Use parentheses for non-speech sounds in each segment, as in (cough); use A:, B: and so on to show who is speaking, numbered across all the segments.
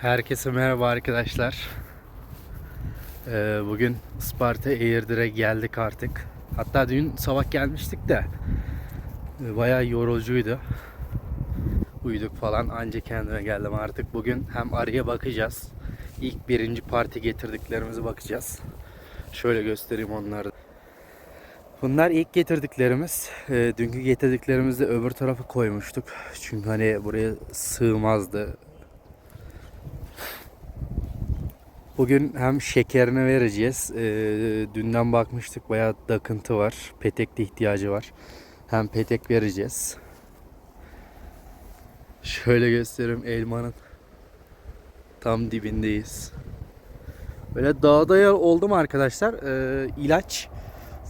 A: Herkese merhaba arkadaşlar. Ee, bugün Isparta Eğirdir'e geldik artık. Hatta dün sabah gelmiştik de e, bayağı yorucuydu. Uyuduk falan anca kendime geldim artık. Bugün hem arıya bakacağız. İlk birinci parti getirdiklerimizi bakacağız. Şöyle göstereyim onları. Bunlar ilk getirdiklerimiz. Ee, dünkü getirdiklerimizi öbür tarafa koymuştuk. Çünkü hani buraya sığmazdı. Bugün hem şekerini vereceğiz. Ee, dünden bakmıştık bayağı dakıntı var. Petek de ihtiyacı var. Hem petek vereceğiz. Şöyle göstereyim elmanın tam dibindeyiz. Böyle dağda yer oldu mu arkadaşlar ee, ilaç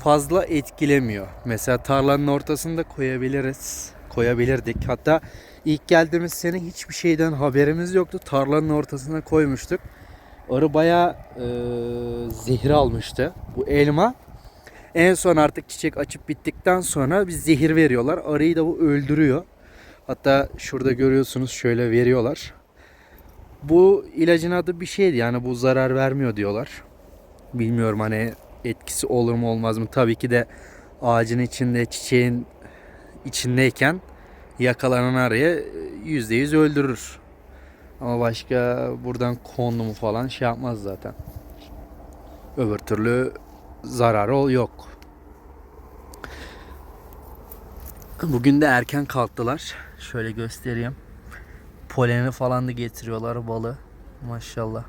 A: fazla etkilemiyor. Mesela tarlanın ortasında koyabiliriz. Koyabilirdik. Hatta ilk geldiğimiz sene hiçbir şeyden haberimiz yoktu. Tarlanın ortasına koymuştuk. Arı bayağı e, zehir almıştı. Bu elma en son artık çiçek açıp bittikten sonra bir zehir veriyorlar. Arıyı da bu öldürüyor. Hatta şurada görüyorsunuz şöyle veriyorlar. Bu ilacın adı bir şeydi yani bu zarar vermiyor diyorlar. Bilmiyorum hani etkisi olur mu olmaz mı? Tabii ki de ağacın içinde çiçeğin içindeyken yakalanan arıyı %100 öldürür. Ama başka buradan kondu mu falan şey yapmaz zaten. Öbür türlü zararı yok. Bugün de erken kalktılar. Şöyle göstereyim. Poleni falan da getiriyorlar balı. Maşallah.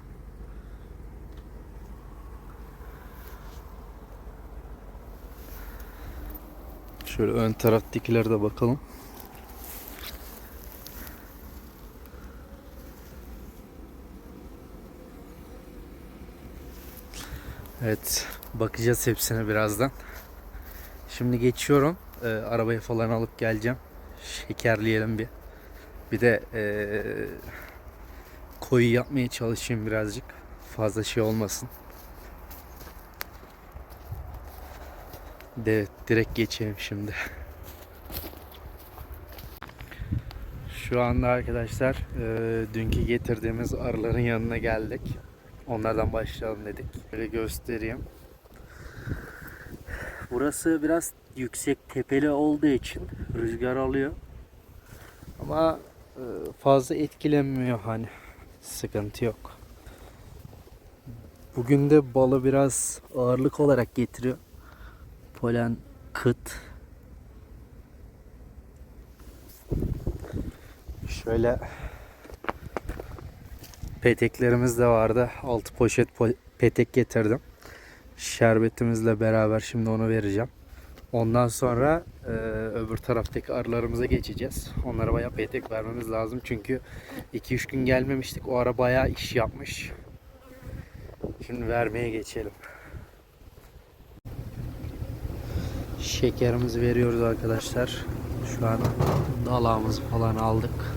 A: Şöyle ön taraftakilere de bakalım. Evet, bakacağız hepsine birazdan. Şimdi geçiyorum. Ee, arabayı falan alıp geleceğim. Şekerleyelim bir. Bir de ee, koyu yapmaya çalışayım birazcık. Fazla şey olmasın. De direkt geçelim şimdi. Şu anda arkadaşlar ee, dünkü getirdiğimiz arıların yanına geldik. Onlardan başlayalım dedik. Böyle göstereyim. Burası biraz yüksek tepeli olduğu için rüzgar alıyor. Ama e, fazla etkilenmiyor hani. Sıkıntı yok. Bugün de balı biraz ağırlık olarak getiriyor. Polen kıt. Şöyle peteklerimiz de vardı. 6 poşet po- petek getirdim. Şerbetimizle beraber şimdi onu vereceğim. Ondan sonra e, öbür taraftaki arılarımıza geçeceğiz. Onlara bayağı petek vermemiz lazım. Çünkü 2-3 gün gelmemiştik. O ara bayağı iş yapmış. Şimdi vermeye geçelim. Şekerimizi veriyoruz arkadaşlar. Şu an dalağımızı falan aldık.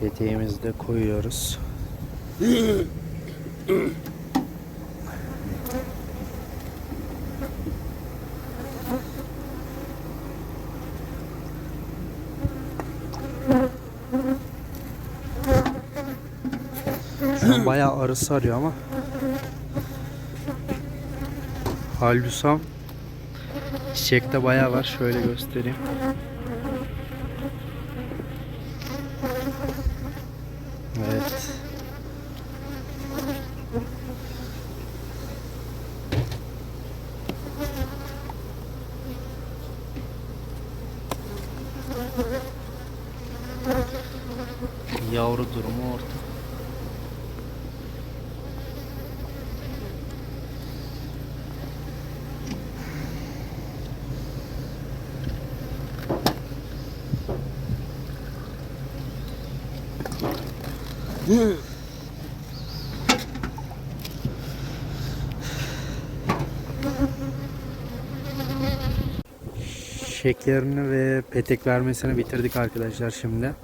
A: Peteğimizi de koyuyoruz. Şu an bayağı arısı arıyor ama Halbusam Çiçekte bayağı var. Şöyle göstereyim. Evet. Yavru durumu orta. Şekerini ve petek vermesini bitirdik arkadaşlar şimdi.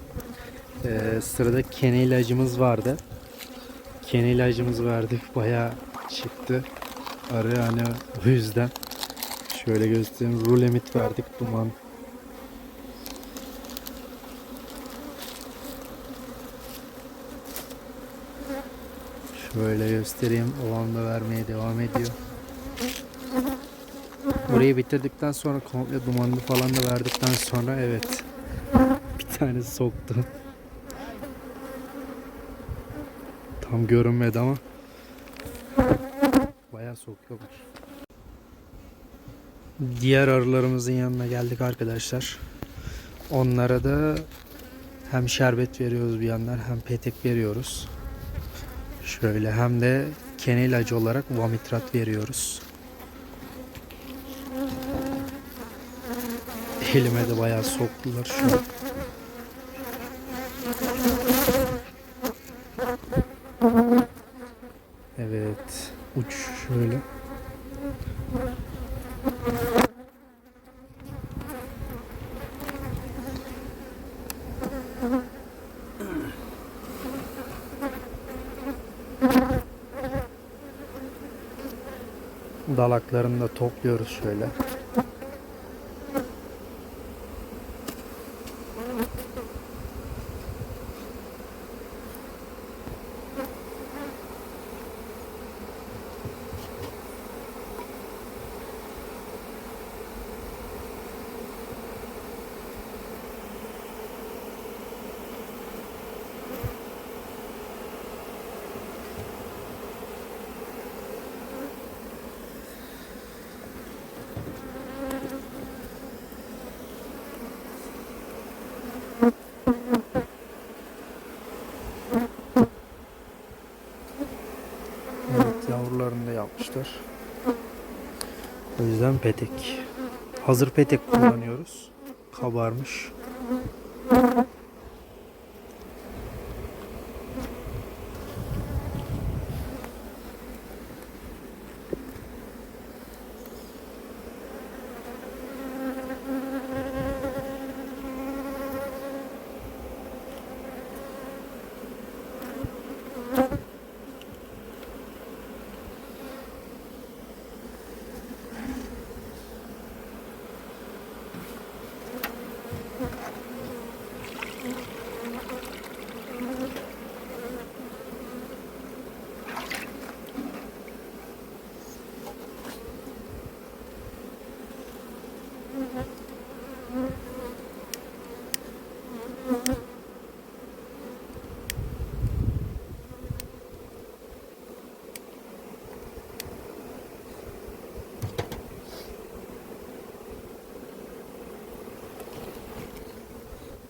A: Ee, sırada kene ilacımız vardı. Kene ilacımızı verdik. Bayağı çıktı. Arı yani o yüzden. Şöyle göstereyim. Rulemit verdik. Duman. Şöyle göstereyim. O anda vermeye devam ediyor. Burayı bitirdikten sonra komple dumanlı falan da verdikten sonra evet. Bir tane soktu. Tam görünmedi ama bayağı sokuyorlar. Diğer arılarımızın yanına geldik arkadaşlar. Onlara da hem şerbet veriyoruz bir yandan hem petek veriyoruz. Şöyle hem de kene ilacı olarak vamitrat veriyoruz. Elime de bayağı soktular şu an. Evet. Uç şöyle. Dalaklarını da topluyoruz şöyle. Evet yapmışlar. O yüzden petek. Hazır petek kullanıyoruz. Kabarmış.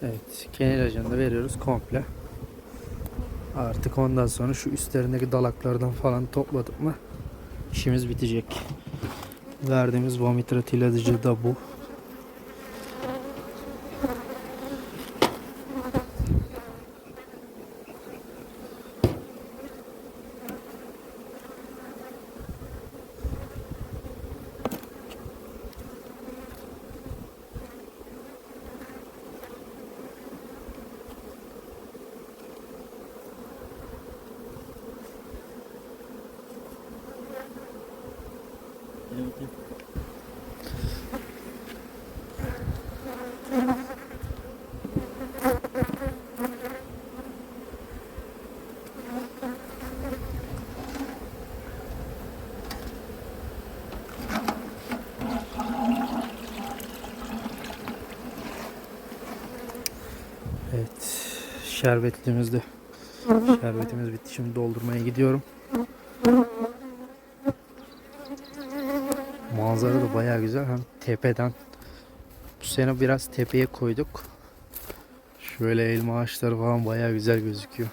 A: Evet, kene ilacını da veriyoruz komple. Artık ondan sonra şu üstlerindeki dalaklardan falan topladık mı işimiz bitecek. Verdiğimiz vomitrat ilacı da bu. Evet, şerbetliğimiz de şerbetimiz bitti. Şimdi doldurmaya gidiyorum. Manzara da bayağı güzel. Hem tepeden bu sene biraz tepeye koyduk. Şöyle elma ağaçları falan bayağı güzel gözüküyor.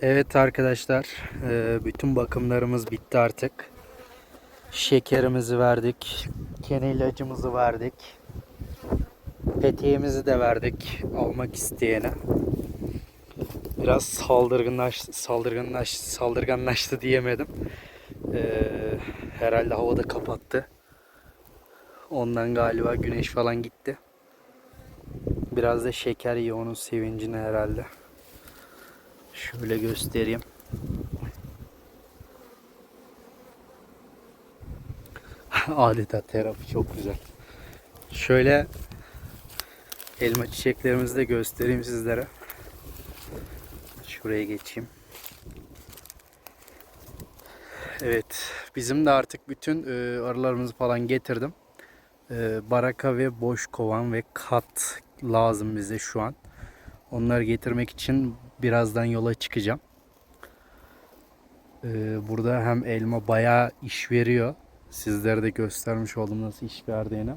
A: Evet arkadaşlar, eee, bütün bakımlarımız bitti artık. Şekerimizi verdik, kene ilacımızı verdik, Petiğimizi de verdik almak isteyene. Biraz saldırganlaş, saldırganlaş, saldırganlaştı diyemedim. Ee, herhalde havada kapattı. Ondan galiba güneş falan gitti. Biraz da şeker yiyor onun sevincini herhalde. Şöyle göstereyim. (laughs) Adeta terapi çok güzel. Şöyle elma çiçeklerimizi de göstereyim sizlere. Şuraya geçeyim. Evet, bizim de artık bütün e, arılarımızı falan getirdim. E, baraka ve boş kovan ve kat lazım bize şu an. Onları getirmek için birazdan yola çıkacağım. E, burada hem elma bayağı iş veriyor. Sizlere de göstermiş oldum nasıl iş verdiğini.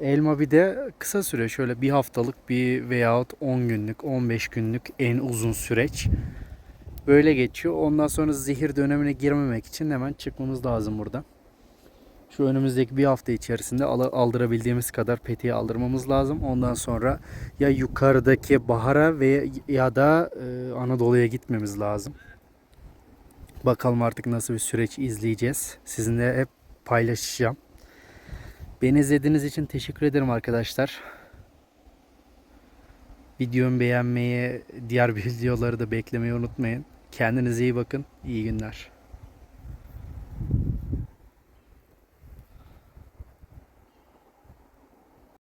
A: Elma bir de kısa süre şöyle bir haftalık bir veyahut 10 günlük 15 günlük en uzun süreç. Böyle geçiyor. Ondan sonra zehir dönemine girmemek için hemen çıkmamız lazım buradan. Şu önümüzdeki bir hafta içerisinde al- aldırabildiğimiz kadar peteği aldırmamız lazım. Ondan sonra ya yukarıdaki bahara ve ya da e, Anadolu'ya gitmemiz lazım. Bakalım artık nasıl bir süreç izleyeceğiz. Sizinle hep paylaşacağım. Beni izlediğiniz için teşekkür ederim arkadaşlar. Videomu beğenmeyi, diğer (laughs) videoları da beklemeyi unutmayın. Kendinize iyi bakın. İyi günler.